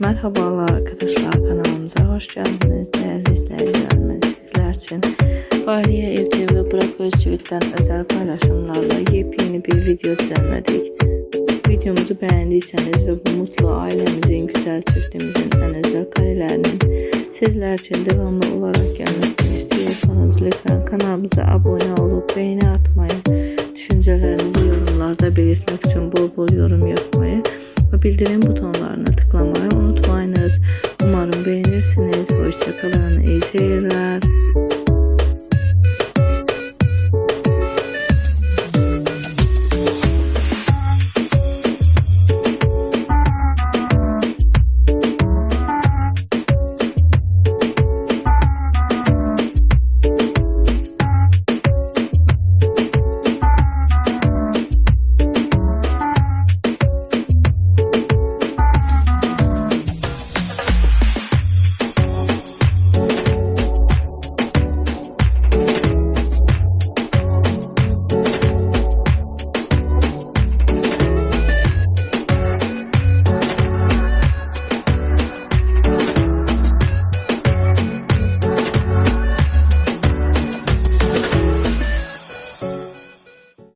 Merhabalar arkadaşlar kanalımıza hoş geldiniz değerli izleyicilerimiz sizler için Fahriye Evcil ve Burak Özçivit'ten özel paylaşımlarla yepyeni bir video düzenledik. Videomuzu beğendiyseniz ve bu mutlu ailemizin, güzel çiftimizin en özel karelerinin sizler için devamlı olarak gelmesini istiyorsanız lütfen kanalımıza abone olup beğeni atmayı, düşüncelerinizi yorumlarda belirtmek için bol bol yorum yapmayı ve bildirim butonlarına tıklamayı unutmayınız. Umarım beğenirsiniz. Hoşçakalın. İyi seyirler.